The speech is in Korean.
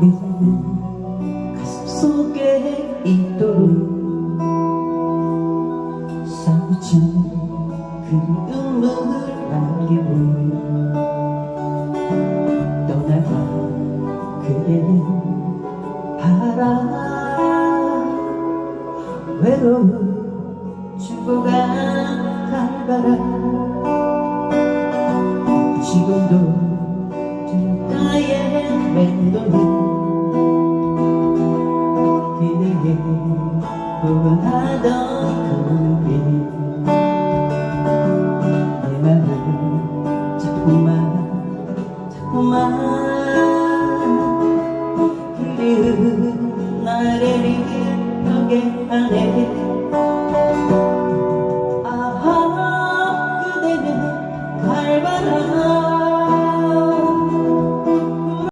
내는 가슴 속에 있도록 사무친 그리움을 남기고 떠나가 그대는 바라 외로움 죽어간 갈바라 맴도는 그대게 보관하던 그빛내 맘을 자꾸만 자꾸만 그리운 나를 이쁘게 하네 아하 그대는 갈바람